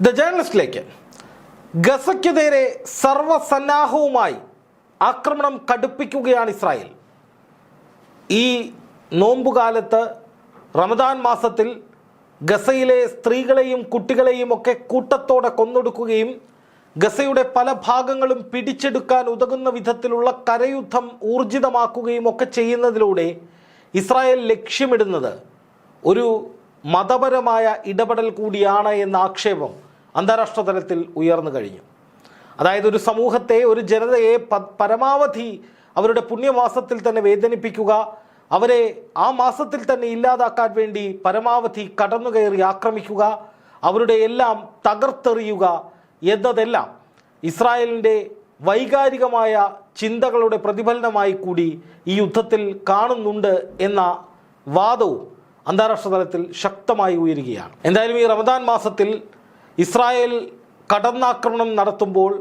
The ജേർണലിസ്റ്റിലേക്ക് ഗസയ്ക്കെതിരെ സർവസന്നാഹവുമായി ആക്രമണം കടുപ്പിക്കുകയാണ് Israel. ഈ നോമ്പുകാലത്ത് റമദാൻ മാസത്തിൽ ഗസയിലെ സ്ത്രീകളെയും കുട്ടികളെയും ഒക്കെ കൂട്ടത്തോടെ കൊന്നൊടുക്കുകയും ഗസയുടെ പല ഭാഗങ്ങളും പിടിച്ചെടുക്കാൻ ഉതകുന്ന വിധത്തിലുള്ള കരയുദ്ധം ഊർജിതമാക്കുകയും ഒക്കെ ചെയ്യുന്നതിലൂടെ ഇസ്രായേൽ ലക്ഷ്യമിടുന്നത് ഒരു മതപരമായ ഇടപെടൽ കൂടിയാണ് എന്ന ആക്ഷേപം അന്താരാഷ്ട്ര തലത്തിൽ ഉയർന്നു കഴിഞ്ഞു. അതായത് ഒരു സമൂഹത്തെ ഒരു ജനതയെ പരമാവധി അവരുടെ പുണ്യമാസത്തിൽ തന്നെ വേദനിപ്പിക്കുക അവരെ ആ മാസത്തിൽ തന്നെ ഇല്ലാതാക്കാൻ വേണ്ടി പരമാവധി കടന്നുകയറി ആക്രമിക്കുക അവരുടെ എല്ലാം തകർത്തെറിയുക എന്നതെല്ലാം ഇസ്രായേലിന്റെ വൈകാരികമായ ചിന്തകളുടെ പ്രതിഫലനമായി കൂടി ഈ യുദ്ധത്തിൽ കാണുന്നുണ്ട് എന്ന വാദവും അന്താരാഷ്ട്ര തലത്തിൽ ശക്തമായി ഉയരുകയാണ്. എന്തായാലും ഈ റമദാൻ മാസത്തിൽ ഇസ്രായേൽ കടന്നാക്രമണം നടത്തുമ്പോൾ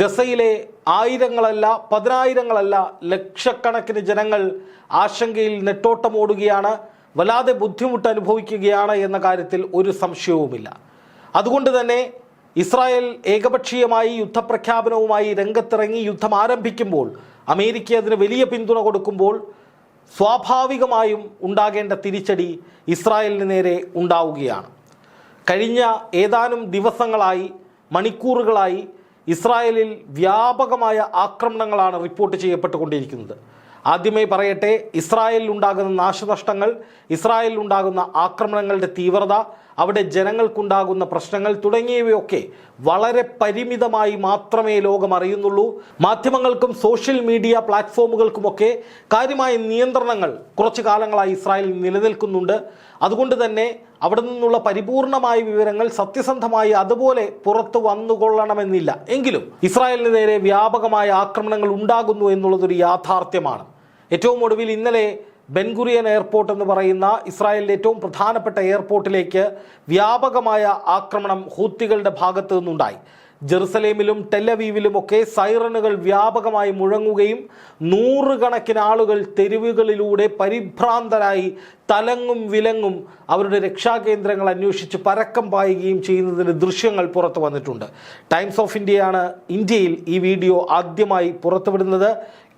ഗസയിലെ ആയിരങ്ങളല്ല പതിനായിരങ്ങളല്ല ലക്ഷക്കണക്കിന് ജനങ്ങൾ ആശങ്കയിൽ നെട്ടോട്ടമോടുകയാണ് വല്ലാതെ ബുദ്ധിമുട്ട് അനുഭവിക്കുകയാണ് എന്ന കാര്യത്തിൽ ഒരു സംശയവുമില്ല. അതുകൊണ്ട് തന്നെ ഇസ്രായേൽ ഏകപക്ഷീയമായി യുദ്ധപ്രഖ്യാപനവുമായി രംഗത്തിറങ്ങി യുദ്ധം ആരംഭിക്കുമ്പോൾ അമേരിക്ക അതിന് വലിയ പിന്തുണ കൊടുക്കുമ്പോൾ സ്വാഭാവികമായും ഉണ്ടാകേണ്ട തിരിച്ചടി ഇസ്രായേലിന് നേരെ ഉണ്ടാവുകയാണ്. കഴിഞ്ഞ ഏതാനും ദിവസങ്ങളായി മണിക്കൂറുകളായി ഇസ്രായേലിൽ വ്യാപകമായ ആക്രമണങ്ങളാണ് റിപ്പോർട്ട് ചെയ്യപ്പെട്ടുകൊണ്ടിരിക്കുന്നത്. ആദ്യമേ പറയട്ടെ ഇസ്രായേലിൽ ഉണ്ടാകുന്ന നാശനഷ്ടങ്ങൾ ഇസ്രായേലിൽ ഉണ്ടാകുന്ന ആക്രമണങ്ങളുടെ തീവ്രത അവിടെ ജനങ്ങൾക്കുണ്ടാകുന്ന പ്രശ്നങ്ങൾ തുടങ്ങിയവയൊക്കെ വളരെ പരിമിതമായി മാത്രമേ ലോകം അറിയുന്നുള്ളൂ. മാധ്യമങ്ങൾക്കും സോഷ്യൽ മീഡിയ പ്ലാറ്റ്ഫോമുകൾക്കുമൊക്കെ കാര്യമായ നിയന്ത്രണങ്ങൾ കുറച്ചു കാലങ്ങളായി ഇസ്രായേലിൽ നിലനിൽക്കുന്നുണ്ട്. അതുകൊണ്ട് തന്നെ അവിടെ നിന്നുള്ള പരിപൂർണമായ വിവരങ്ങൾ സത്യസന്ധമായി അതുപോലെ പുറത്തു വന്നുകൊള്ളണമെന്നില്ല. എങ്കിലും ഇസ്രായേലിന് നേരെ വ്യാപകമായ ആക്രമണങ്ങൾ ഉണ്ടാകുന്നു എന്നുള്ളതൊരു യാഥാർത്ഥ്യമാണ്. ഏറ്റവും ഒടുവിൽ ഇന്നലെ ബെൻഗുറിയൻ എയർപോർട്ട് എന്ന് പറയുന്ന ഇസ്രായേലിലെ ഏറ്റവും പ്രധാനപ്പെട്ട എയർപോർട്ടിലേക്ക് വ്യാപകമായ ആക്രമണം ഹൂത്തികളുടെ ഭാഗത്തു നിന്നുണ്ടായി. ജെറുസലേമിലും ടെല്ലവീവിലുമൊക്കെ സൈറണുകൾ വ്യാപകമായി മുഴങ്ങുകയും നൂറുകണക്കിന് ആളുകൾ തെരുവുകളിലൂടെ പരിഭ്രാന്തരായി തലങ്ങും വിലങ്ങും അവരുടെ രക്ഷാകേന്ദ്രങ്ങൾ അന്വേഷിച്ച് പരക്കം പായുകയും ചെയ്യുന്നതിന്റെ ദൃശ്യങ്ങൾ പുറത്തു വന്നിട്ടുണ്ട്. ടൈംസ് ഓഫ് ഇന്ത്യയാണ് ഇന്ത്യയിൽ ഈ വീഡിയോ ആദ്യമായി പുറത്തുവിടുന്നത്.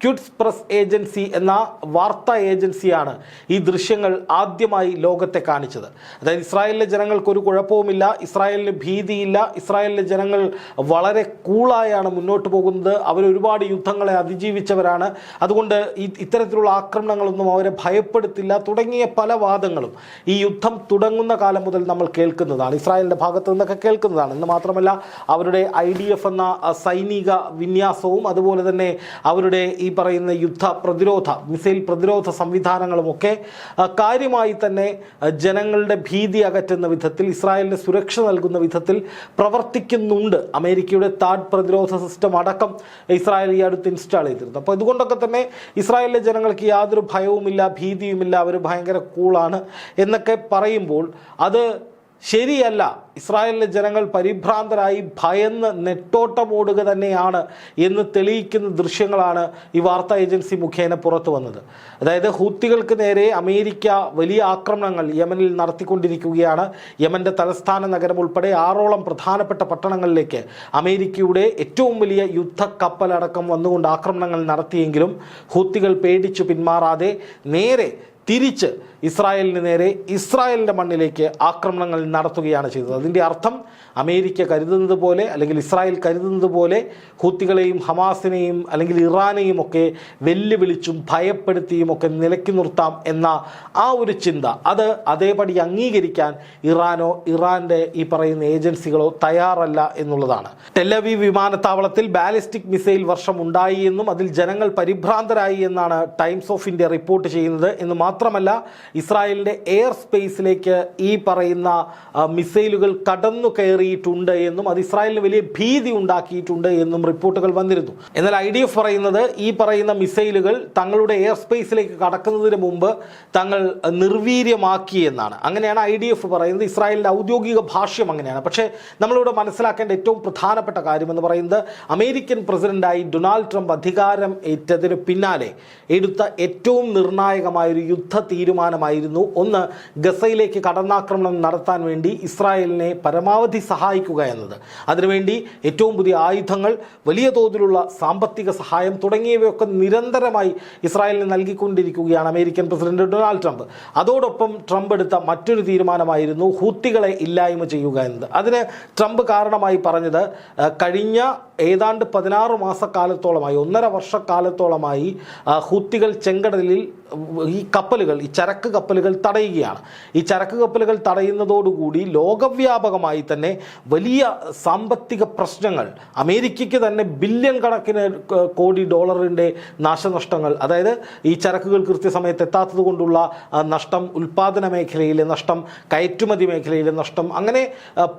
ക്യൂട്സ് പ്രസ് ഏജൻസി എന്ന വാർത്താ ഏജൻസിയാണ് ഈ ദൃശ്യങ്ങൾ ആദ്യമായി ലോകത്തെ കാണിച്ചത്. അതായത് ഇസ്രായേലിലെ ജനങ്ങൾക്ക് ഒരു കുഴപ്പവുമില്ല ഇസ്രായേലിന് ഭീതിയില്ല ഇസ്രായേലിലെ ജനങ്ങൾ വളരെ കൂളായാണ് മുന്നോട്ട് പോകുന്നത് അവരൊരുപാട് യുദ്ധങ്ങളെ അതിജീവിച്ചവരാണ്. അതുകൊണ്ട് ഈ ഇത്തരത്തിലുള്ള ആക്രമണങ്ങളൊന്നും അവരെ ഭയപ്പെടുത്തില്ല. തുടങ്ങിയ പല വാദങ്ങളും ഈ യുദ്ധം തുടങ്ങുന്ന കാലം മുതൽ നമ്മൾ കേൾക്കുന്നതാണ്. ഇസ്രായേലിന്റെ ഭാഗത്ത് നിന്നൊക്കെ കേൾക്കുന്നതാണ്. എന്ന് മാത്രമല്ല അവരുടെ ഐ എന്ന സൈനിക വിന്യാസവും അതുപോലെ തന്നെ അവരുടെ ഈ പറയുന്ന യുദ്ധ പ്രതിരോധ മിസൈൽ പ്രതിരോധ സംവിധാനങ്ങളുമൊക്കെ കാര്യമായി തന്നെ ജനങ്ങളുടെ ഭീതി അകറ്റുന്ന വിധത്തിൽ ഇസ്രായേലിന് സുരക്ഷ നൽകുന്ന വിധത്തിൽ പ്രവർത്തിക്കുന്നുണ്ട്. അമേരിക്കയുടെ താഡ് പ്രതിരോധ സിസ്റ്റം അടക്കം ഇസ്രായേൽ ഈ അടുത്ത് ഇൻസ്റ്റാൾ ചെയ്തിരുന്നു. അപ്പോൾ ഇതുകൊണ്ടൊക്കെ തന്നെ ഇസ്രായേലിലെ ജനങ്ങൾക്ക് യാതൊരു ഭയവുമില്ല ഭീതിയുമില്ല അവർ ഭയങ്കര കൂളാണ് എന്നൊക്കെ പറയുമ്പോൾ അത് ശരിയല്ല. ഇസ്രായേലിലെ ജനങ്ങൾ പരിഭ്രാന്തരായി ഭയന്ന് നെട്ടോട്ടമോടുക തന്നെയാണ് എന്ന് തെളിയിക്കുന്ന ദൃശ്യങ്ങളാണ് ഈ വാർത്താ ഏജൻസി മുഖേന പുറത്തു വന്നത്. അതായത് ഹൂത്തികൾക്ക് നേരെ അമേരിക്ക വലിയ ആക്രമണങ്ങൾ യമനിൽ നടത്തിക്കൊണ്ടിരിക്കുകയാണ്. യമന്റെ തലസ്ഥാന നഗരം ഉൾപ്പെടെ ആറോളം പ്രധാനപ്പെട്ട പട്ടണങ്ങളിലേക്ക് അമേരിക്കയുടെ ഏറ്റവും വലിയ യുദ്ധക്കപ്പലടക്കം വന്നുകൊണ്ട് ആക്രമണങ്ങൾ നടത്തിയെങ്കിലും ഹൂത്തികൾ പേടിച്ചു പിന്മാറാതെ നേരെ തിരിച്ച് ഇസ്രായേലിന് നേരെ ഇസ്രായേലിന്റെ മണ്ണിലേക്ക് ആക്രമണങ്ങൾ നടത്തുകയാണ് ചെയ്തത്. അതിന്റെ അർത്ഥം അമേരിക്ക കരുതുന്നത് പോലെ അല്ലെങ്കിൽ ഇസ്രായേൽ കരുതുന്നത് പോലെ ഹൂത്തികളെയും ഹമാസിനെയും അല്ലെങ്കിൽ ഇറാനെയും ഒക്കെ വെല്ലുവിളിച്ചും ഭയപ്പെടുത്തിയും ഒക്കെ നിലക്കി നിർത്താം എന്ന ആ ഒരു ചിന്ത. അത് അതേപടി അംഗീകരിക്കാൻ ഇറാനോ ഇറാന്റെ ഈ പറയുന്ന ഏജൻസികളോ തയ്യാറല്ല എന്നുള്ളതാണ്. ടെലവി വിമാനത്താവളത്തിൽ ബാലിസ്റ്റിക് മിസൈൽ വർഷം ഉണ്ടായി എന്നും അതിൽ ജനങ്ങൾ പരിഭ്രാന്തരായി എന്നാണ് ടൈംസ് ഓഫ് ഇന്ത്യ റിപ്പോർട്ട് ചെയ്യുന്നത് എന്ന് മാത്രമല്ല ഇസ്രായേലിന്റെ എയർ സ്പേസിലേക്ക് ഈ പറയുന്ന മിസൈലുകൾ കടന്നു കയറിയിട്ടുണ്ട് എന്നും അത് ഇസ്രായേലിന് വലിയ ഭീതി ഉണ്ടാക്കിയിട്ടുണ്ട് എന്നും റിപ്പോർട്ടുകൾ വന്നിരുന്നു. എന്നാൽ ഐ ഡി എഫ് പറയുന്നത് ഈ പറയുന്ന മിസൈലുകൾ തങ്ങളുടെ എയർ സ്പേസിലേക്ക് കടക്കുന്നതിന് മുമ്പ് തങ്ങൾ നിർവീര്യമാക്കി എന്നാണ്. അങ്ങനെയാണ് ഐ ഡി എഫ് പറയുന്നത്. ഇസ്രായേലിന്റെ ഔദ്യോഗിക ഭാഷ്യം അങ്ങനെയാണ്. പക്ഷേ നമ്മളിവിടെ മനസ്സിലാക്കേണ്ട ഏറ്റവും പ്രധാനപ്പെട്ട കാര്യമെന്ന് പറയുന്നത് അമേരിക്കൻ പ്രസിഡന്റായി ഡൊണാൾഡ് ട്രംപ് അധികാരം ഏറ്റതിന് പിന്നാലെ എടുത്ത ഏറ്റവും നിർണായകമായ ഒരു യുദ്ധ തീരുമാനം തീരുമാനമായിരുന്നു ഒന്ന് ഗസയിലേക്ക് കടന്നാക്രമണം നടത്താൻ വേണ്ടി ഇസ്രായേലിനെ പരമാവധി സഹായിക്കുക എന്നത്. അതിനുവേണ്ടി ഏറ്റവും പുതിയ ആയുധങ്ങൾ വലിയ തോതിലുള്ള സാമ്പത്തിക സഹായം തുടങ്ങിയവയൊക്കെ നിരന്തരമായി ഇസ്രായേലിന് നൽകിക്കൊണ്ടിരിക്കുകയാണ് അമേരിക്കൻ പ്രസിഡന്റ് ഡൊണാൾഡ് ട്രംപ്. അതോടൊപ്പം ട്രംപ് എടുത്ത മറ്റൊരു തീരുമാനമായിരുന്നു ഹൂത്തികളെ ഇല്ലായ്മ ചെയ്യുക എന്നത്. അതിന് ട്രംപ് കാരണമായി പറഞ്ഞത് കഴിഞ്ഞ ഏതാണ്ട് പതിനാറ് മാസക്കാലത്തോളമായി ഒന്നര വർഷക്കാലത്തോളമായി ഹൂത്തികൾ ചെങ്കടലിൽ ഈ കപ്പലുകൾ ഈ ചരക്ക് കപ്പലുകൾ തടയുകയാണ്. ഈ ചരക്ക് കപ്പലുകൾ തടയുന്നതോടുകൂടി ലോകവ്യാപകമായി തന്നെ വലിയ സാമ്പത്തിക പ്രശ്നങ്ങൾ അമേരിക്കയ്ക്ക് തന്നെ ബില്യൺ കണക്കിന് കോടി ഡോളറിന്റെ നാശനഷ്ടങ്ങൾ അതായത് ഈ ചരക്കുകൾ കൃത്യസമയത്ത് എത്താത്തത് കൊണ്ടുള്ള നഷ്ടം ഉൽപ്പാദന മേഖലയിലെ നഷ്ടം കയറ്റുമതി മേഖലയിലെ നഷ്ടം അങ്ങനെ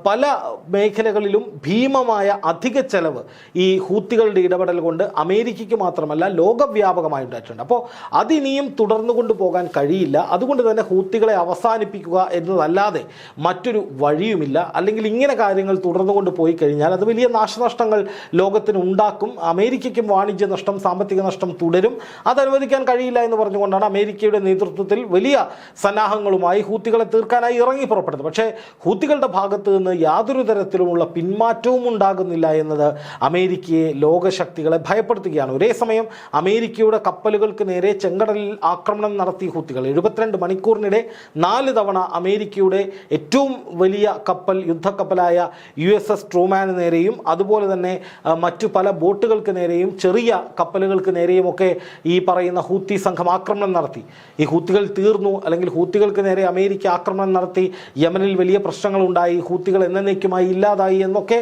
പല മേഖലകളിലും ഭീമമായ അധിക ചെലവ് ഈ ഹൂത്തികളുടെ ഇടപെടൽ കൊണ്ട് അമേരിക്കയ്ക്ക് മാത്രമല്ല ലോകവ്യാപകമായി ഉണ്ടായിട്ടുണ്ട് അപ്പോൾ അതിനിയും തുടർന്നു കൊണ്ടുപോകാൻ കഴിയില്ല. അതുകൊണ്ട് തന്നെ ഹൂത്തികളെ അവസാനിപ്പിക്കുക എന്നതല്ലാതെ മറ്റൊരു വഴിയുമില്ല. അല്ലെങ്കിൽ ഇങ്ങനെ കാര്യങ്ങൾ തുടർന്നു കൊണ്ട് പോയി കഴിഞ്ഞാൽ അത് വലിയ നാശനഷ്ടങ്ങൾ ലോകത്തിന് ഉണ്ടാക്കും. അമേരിക്കയ്ക്കും വാണിജ്യ നഷ്ടം സാമ്പത്തിക നഷ്ടം തുടരും. അത് അനുവദിക്കാൻ കഴിയില്ല എന്ന് പറഞ്ഞുകൊണ്ടാണ് അമേരിക്കയുടെ നേതൃത്വത്തിൽ വലിയ സന്നാഹങ്ങളുമായി ഹൂത്തികളെ തീർക്കാനായി ഇറങ്ങി പുറപ്പെടുന്നത്. പക്ഷേ ഹൂത്തികളുടെ ഭാഗത്ത് നിന്ന് യാതൊരു തരത്തിലുമുള്ള പിന്മാറ്റവും ഉണ്ടാകുന്നില്ല എന്നത് അമേരിക്കയെ ലോകശക്തികളെ ഭയപ്പെടുത്തുകയാണ്. ഒരേ സമയം അമേരിക്കയുടെ കപ്പലുകൾക്ക് നേരെ ചെങ്കടലിൽ ആക്രമണം നടത്തി ഹൂത്തികൾ. എഴുപത്തിരണ്ട് മണിക്കൂറിനിടെ നാല് തവണ അമേരിക്കയുടെ ഏറ്റവും വലിയ കപ്പൽ യുദ്ധക്കപ്പലായ യു എസ് എസ് ട്രൂമാന് നേരെയും അതുപോലെ തന്നെ മറ്റു പല ബോട്ടുകൾക്ക് നേരെയും ചെറിയ കപ്പലുകൾക്ക് നേരെയും ഒക്കെ ഈ പറയുന്ന ഹൂത്തി സംഘം ആക്രമണം നടത്തി. ഈ ഹൂത്തികൾ തീർന്നു. അല്ലെങ്കിൽ ഹൂത്തികൾക്ക് നേരെ അമേരിക്ക ആക്രമണം നടത്തി. യമനിൽ വലിയ പ്രശ്നങ്ങളുണ്ടായി. ഹൂത്തികൾ എന്നേക്കുമായി ഇല്ലാതായി എന്നൊക്കെ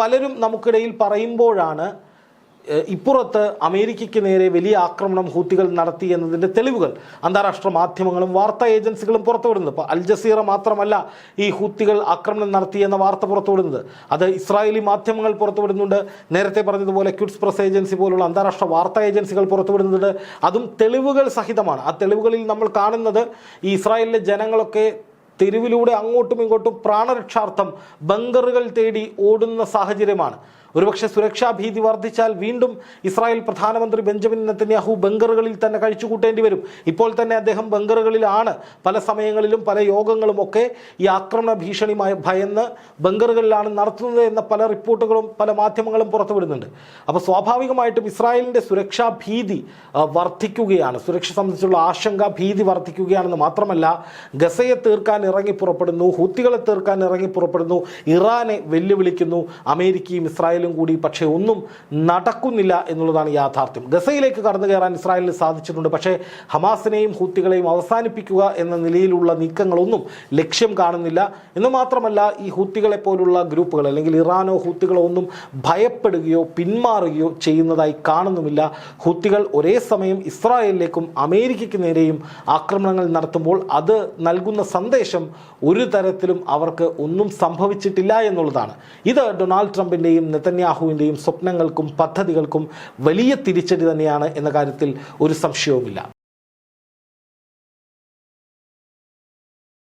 പലരും നമുക്കിടയിൽ പറയുമ്പോഴാണ് ഇപ്പുറത്ത് അമേരിക്കയ്ക്ക് നേരെ വലിയ ആക്രമണം ഹൂത്തികൾ നടത്തി എന്നതിന്റെ തെളിവുകൾ അന്താരാഷ്ട്ര മാധ്യമങ്ങളും വാർത്താ ഏജൻസികളും പുറത്തുവിടുന്നത്. ഇപ്പോൾ അൽ ജസീറ മാത്രമല്ല ഈ ഹൂത്തികൾ ആക്രമണം നടത്തി എന്ന വാർത്ത പുറത്തുവിടുന്നത്. അത് ഇസ്രായേലി മാധ്യമങ്ങൾ പുറത്തുവിടുന്നുണ്ട്. നേരത്തെ പറഞ്ഞതുപോലെ ക്യൂട്സ് പ്രസ് ഏജൻസി പോലുള്ള അന്താരാഷ്ട്ര വാർത്താ ഏജൻസികൾ പുറത്തുവിടുന്നുണ്ട്. അതും തെളിവുകൾ സഹിതമാണ്. ആ തെളിവുകളിൽ നമ്മൾ കാണുന്നത് ഈ ഇസ്രായേലിലെ ജനങ്ങളൊക്കെ തെരുവിലൂടെ അങ്ങോട്ടും ഇങ്ങോട്ടും പ്രാണരക്ഷാർത്ഥം ബങ്കറുകൾ തേടി ഓടുന്ന സാഹചര്യമാണ്. ഒരുപക്ഷെ സുരക്ഷാ ഭീതി വർദ്ധിച്ചാൽ വീണ്ടും ഇസ്രായേൽ പ്രധാനമന്ത്രി ബെഞ്ചമിൻ നെത്തന്യാഹു ബങ്കറുകളിൽ തന്നെ കഴിച്ചുകൂട്ടേണ്ടി വരും. ഇപ്പോൾ തന്നെ അദ്ദേഹം ബങ്കറുകളിലാണ് പല സമയങ്ങളിലും പല യോഗങ്ങളും ഒക്കെ ഈ ആക്രമണ ഭീഷണിയുമായി ഭയന്ന് ബങ്കറുകളിലാണ് നടത്തുന്നത് എന്ന പല റിപ്പോർട്ടുകളും പല മാധ്യമങ്ങളും പുറത്തുവിടുന്നുണ്ട്. അപ്പോൾ സ്വാഭാവികമായിട്ടും ഇസ്രായേലിന്റെ സുരക്ഷാ ഭീതി വർദ്ധിക്കുകയാണ്. സുരക്ഷ സംബന്ധിച്ചുള്ള ആശങ്ക ഭീതി വർദ്ധിക്കുകയാണെന്ന് മാത്രമല്ല ഗസയെ തീർക്കാൻ ഇറങ്ങി പുറപ്പെടുന്നു ഹൂത്തികളെ തീർക്കാൻ ഇറങ്ങി പുറപ്പെടുന്നു ഇറാനെ വെല്ലുവിളിക്കുന്നു അമേരിക്കയും ഇസ്രായേലും കൂടി പക്ഷേ ഒന്നും നടക്കുന്നില്ല എന്നുള്ളതാണ് യാഥാർത്ഥ്യം. ഗസയിലേക്ക് കടന്നു കയറാൻ ഇസ്രായേലിന് സാധിച്ചിട്ടുണ്ട്. പക്ഷേ ഹമാസിനെയും ഹൂത്തികളെയും അവസാനിപ്പിക്കുക എന്ന നിലയിലുള്ള നീക്കങ്ങളൊന്നും ലക്ഷ്യം കാണുന്നില്ല. എന്ന് മാത്രമല്ല ഈ ഹൂത്തികളെ പോലുള്ള ഗ്രൂപ്പുകൾ അല്ലെങ്കിൽ ഇറാനോ ഹൂത്തികളോ ഒന്നും ഭയപ്പെടുകയോ പിന്മാറുകയോ ചെയ്യുന്നതായി കാണുന്നുമില്ല. ഹൂത്തികൾ ഒരേ സമയം ഇസ്രായേലിലേക്കും അമേരിക്കയ്ക്ക് നേരെയും ആക്രമണങ്ങൾ നടത്തുമ്പോൾ അത് നൽകുന്ന സന്ദേശം ഒരു തരത്തിലും അവർക്ക് ഒന്നും സംഭവിച്ചിട്ടില്ല എന്നുള്ളതാണ്. ഇത് ഡൊണാൾഡ് ട്രംപിന്റെയും നെതന്യാഹുവിന്റെയും സ്വപ്നങ്ങൾക്കും പദ്ധതികൾക്കും വലിയ തിരിച്ചടി തന്നെയാണ് എന്ന കാര്യത്തിൽ ഒരു സംശയവുമില്ല.